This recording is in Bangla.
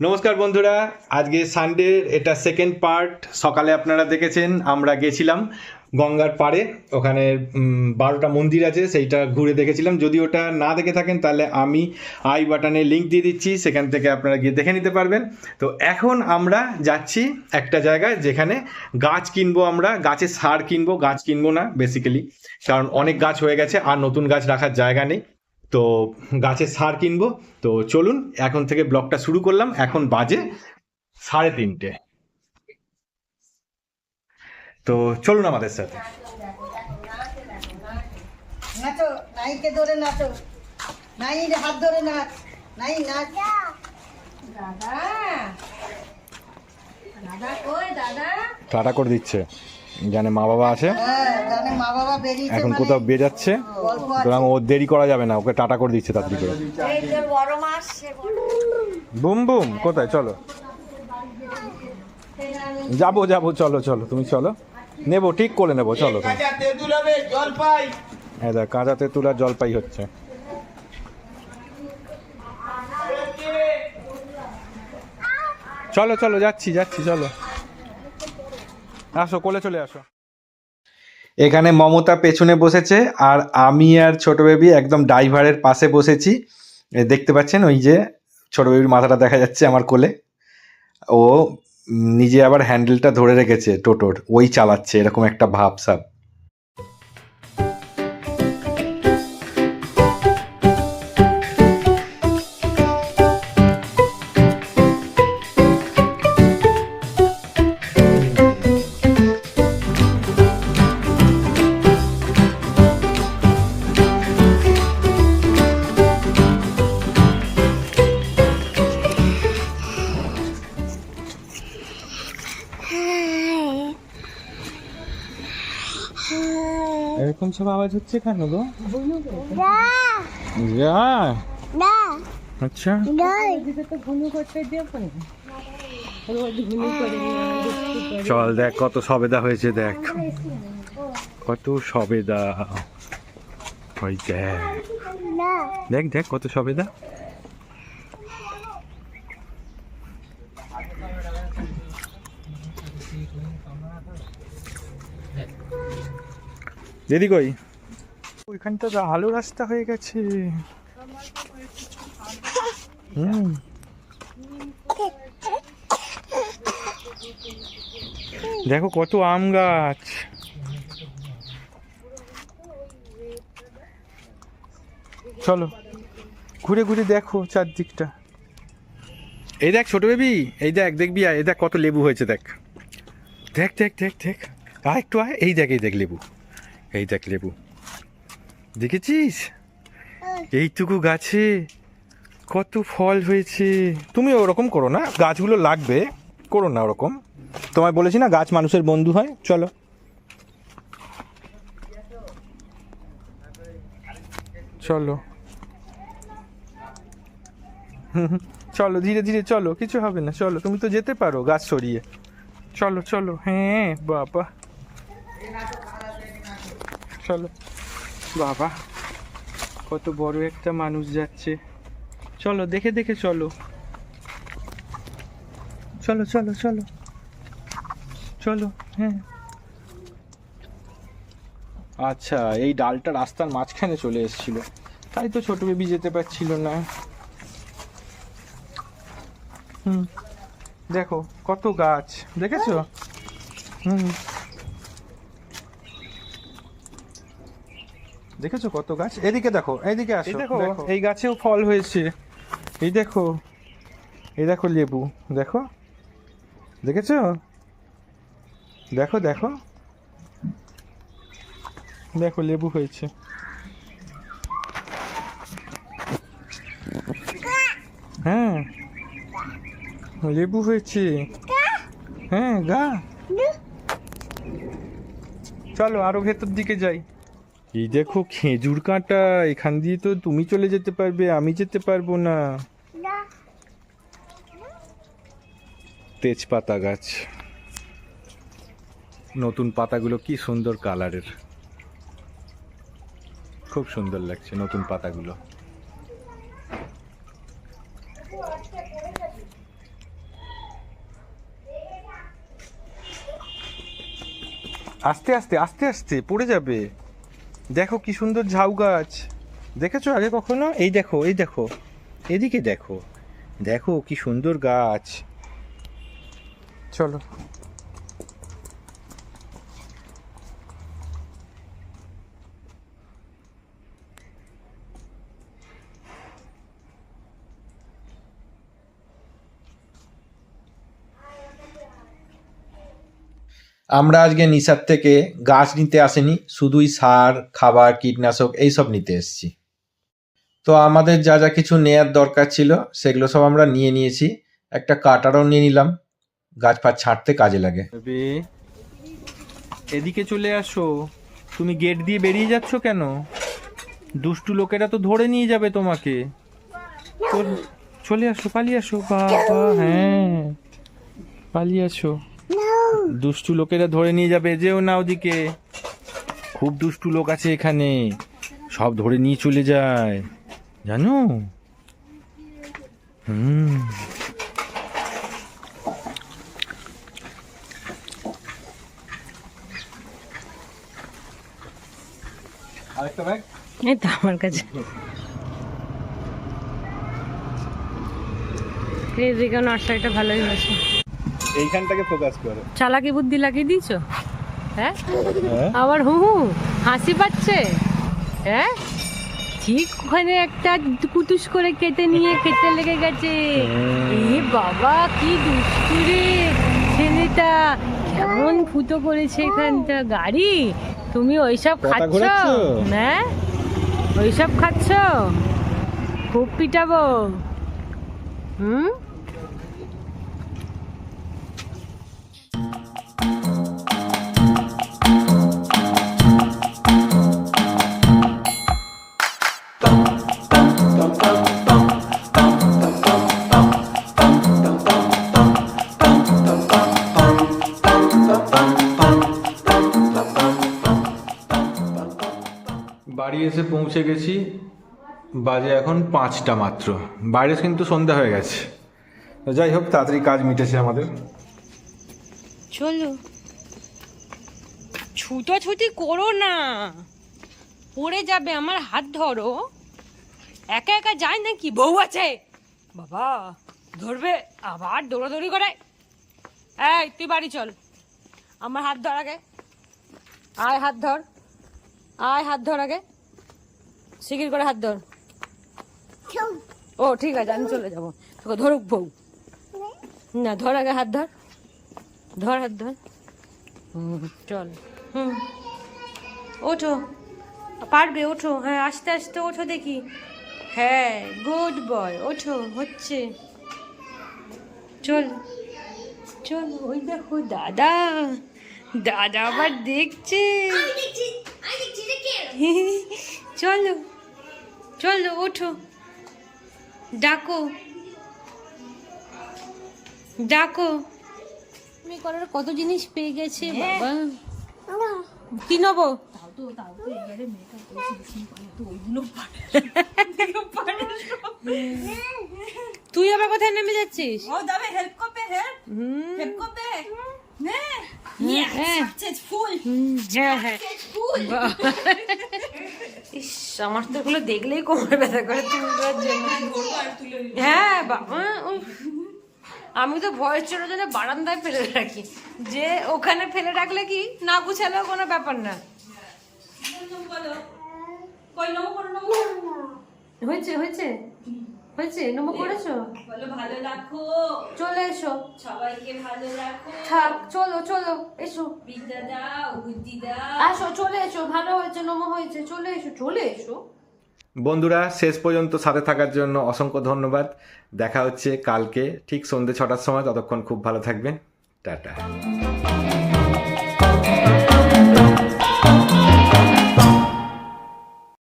নমস্কার বন্ধুরা, আজকে সানডে এটা সেকেন্ড পার্ট সকালে আপনারা দেখেছেন, আমরা গেছিলাম গঙ্গার পাড়ে, ওখানে বারোটা মন্দির আছে, সেইটা ঘুরে দেখেছিলাম। যদি ওটা না দেখে থাকেন, তাহলে আমি আই বাটনে লিঙ্ক দিয়ে দিচ্ছি, সেখান থেকে আপনারা গিয়ে দেখে নিতে পারবেন। তো এখন আমরা যাচ্ছি একটা জায়গায়, যেখানে গাছ কিনবো আমরা গাছের সার কিনবো, গাছ কিনবো না বেসিক্যালি কারণ অনেক গাছ হয়ে গেছে, আর নতুন গাছ রাখার জায়গা নেই। তো গাছের সার কিনবো। তো চলুন এখন থেকে ব্লগটা শুরু করলাম। এখন বাজে সাড়ে তিনটে। তো চলুন আমাদের সাথে। নাচো নাইকে ধরে নাচো। নাই হাত ধরে নাচ। নাই নাচ। দাদা। দাদা কই দাদা? টাটা করে দিচ্ছে। জানে মা বাবা আছে? হ্যাঁ এখন মানে কোথাও বেজাচ্ছে। সুতরাং ও দেরি করা যাবে না ওকে টাটা করে দিচ্ছে তাড়াতাড়ি করে। সে বড় বুম বুম কোথায়? চলো। যাব যাব চলো চলো তুমি চলো। নেব ঠিক করে নেব চলো হ্যাঁ দেখ কাঁচা তেঁতুল আর জলপাই হচ্ছে। চলো চলো যাচ্ছি যাচ্ছি চলো। আসো, কোলে চলে আসো। এখানে মমতা পেছনে বসেছে আর আমি আর ছোট বেবি একদম ড্রাইভারের পাশে বসেছি। দেখতে পাচ্ছেন ওই যে ছোট বেবির মাথাটা দেখা যাচ্ছে আমার কোলে। ও নিজে আবার হ্যান্ডেলটা ধরে রেখেছে টোটোর। ওই চালাচ্ছে, এরকম একটা ভাব সাব। এরকম সব আওয়াজ হচ্ছে কেন গো? আচ্ছা। চল দেখ কত সবেদা হয়েছে দেখ। কত সবেদা। ওই দেখ। দেখ দেখ কত সবেদা। দিদি কই? ওইখানটা তো আলো রাস্তা হয়ে গেছে। হুম। দেখো কত আম গাছ। চলো ঘুরে ঘুরে দেখো চারদিকটা। এই দেখ ছোট বেবি এই দেখ দেখবি এই দেখ কত লেবু হয়েছে দেখ। দেখ দেখ দেখ দেখ। আয় একটু আয় এই দেখ এই দেখ লেবু। এই দেখ লেবু। দেখেছিস? এইটুকু গাছে কত ফল হয়েছে। তুমি ওরকম করো না গাছগুলো লাগবে করো না ওরকম। তোমায় বলেছি না গাছ মানুষের বন্ধু হয় চলো। চলো। চলো ধীরে ধীরে চলো কিছু হবে না চলো। তুমি তো যেতে পারো গাছ সরিয়ে। চলো চলো হ্যাঁ বাবা। চলো। বাবা, কত বড় একটা মানুষ যাচ্ছে। চলো, দেখে দেখে চলো। চলো চলো চলো। চলো হ্যাঁ। আচ্ছা এই ডালটা রাস্তার মাঝখানে চলে এসেছিল। তাই তো ছোট বেবি যেতে পারছিল না। হুম, দেখো, কত গাছ। দেখেছ? হুম। দেখেছ কত গাছ? এদিকে দেখো এইদিকে আসো দেখো এই গাছেও ফল হয়েছে। এই দেখো এই দেখো লেবু দেখো। দেখেছ? দেখো দেখো। দেখো লেবু হয়েছে। হ্যাঁ। লেবু হয়েছে। হ্যাঁ গা। চলো আরও ভেতর দিকে যাই। এই দেখো খেজুর কাঁটা এখান দিয়ে তো তুমি চলে যেতে পারবে আমি যেতে পারব না। তেজপাতা গাছ। নতুন পাতাগুলো কি সুন্দর কালারের। খুব সুন্দর লাগছে নতুন পাতাগুলো। আস্তে আস্তে আস্তে আস্তে পড়ে যাবে। দেখো কি সুন্দর ঝাউ গাছ। দেখেছ আগে কখনো? এই দেখো এই দেখো, এদিকে দেখো। দেখো কি সুন্দর গাছ। চলো। আমরা আজকে নিসার থেকে গাছ নিতে আসেনি, শুধুই সার, খাবার, কীটনাশক এইসব নিতে এসেছি। তো আমাদের যা যা কিছু নেয়ার দরকার ছিল, সেগুলো সব আমরা নিয়ে নিয়েছি। একটা কাটারও নিয়ে নিলাম। গাছ ফাছ ছাঁটতে কাজে লাগে। এদিকে চলে আসো। তুমি গেট দিয়ে বেরিয়ে যাচ্ছ কেন? দুষ্টু লোকেরা তো ধরে নিয়ে যাবে তোমাকে। চলে আসো, পালিয়ে আসো, বাবা হ্যাঁ। পালিয়ে আসো। দুষ্টু লোকেরা ধরে নিয়ে যাবে যেও না ওদিকে। খুব দুষ্টু লোক আছে এখানে। সব ধরে নিয়ে চলে যায়। জানো? হুম। আরেকটা ব্যাগ এই তো আমার কাছে। এদিকে নার্সারিটা ভালোই হয়েছে। এইখানটাকে ফোকাস করো। চালাকি বুদ্ধি লাগিয়ে দিয়েছ? হ্যাঁ? হ্যাঁ। আবার হু হু হাসি পাচ্ছে? হ্যাঁ? ঠিক ওখানে একটা কুটুস করে কেটে নিয়ে খেতে লেগে গেছে। এ বাবা কি দুষ্টু রে! ছেলেটা কেমন ফুটো করেছে এখানটা। গাড়ি তুমি ওইসব খাচ্ছ? হ্যাঁ? ওইসব খাচ্ছ? খুব পিটাবো। হুম? এসে পৌঁছে গেছি, বাজে এখন পাঁচটা মাত্র। বাইরে কিন্তু সন্ধ্যা হয়ে গেছে। যাই হোক, তাড়াতাড়ি কাজ মিটেছে আমাদের। চলো। ছুটোছুটি করো না। পড়ে যাবে, আমার হাত ধরো। একা একা যায় নাকি? বউ আছে। বাবা, ধরবে, আবার দৌড়াদৌড়ি করে। এই, তুই বাড়ি চল। আমার হাত ধর আগে। আয় হাত ধর। আয় হাত ধর আগে। শিগির করে হাত ধর। ও ঠিক আছে আমি চলে যাব। তোকে ধরুক বউ। না ধর আগে হাত ধর। ধর হাত ধর। হুম, চল। হুম। ওঠো। পারবে ওঠো। হ্যাঁ আস্তে আস্তে ওঠো দেখি। হ্যাঁ গুড বয় ওঠো হচ্ছে। চল। চল ওই দেখো দাদা। দাদা আবার দেখছে। চলো। চলো ওঠো। ডাকো। ডাকো। তুমি করার কত জিনিস পেয়ে গেছে বাবা। কি নেব? তুই আবার কোথায় নেমে যাচ্ছিস? হ্যাঁ। ফুল হ্যাঁ হ্যাঁ। ইস, আমার তো এগুলো দেখলেই কোমর ব্যথা করে তুলবার জন্য। হ্যাঁ বাবা। আমি তো ভয়ের চোরের জন্য বারান্দায় ফেলে রাখি। যে ওখানে ফেলে রাখলে কি? না গুছালেও কোনো ব্যাপার না। হয়েছে হয়েছে। হয়েছে? নমো করেছ? বলো ভালো রাখো। চলে এসো। সবাইকে ভালো রাখো। থাক চলো চলো এসো। বিদ্যা দাও বুদ্ধি দাও। আসো চলে এসো ভালো হয়েছে নমো হয়েছে চলে এসো চলে এসো। বন্ধুরা শেষ পর্যন্ত সাথে থাকার জন্য অসংখ্য ধন্যবাদ। দেখা হচ্ছে কালকে ঠিক সন্ধ্যে ছটার সময়। ততক্ষণ খুব ভালো থাকবেন। টাটা।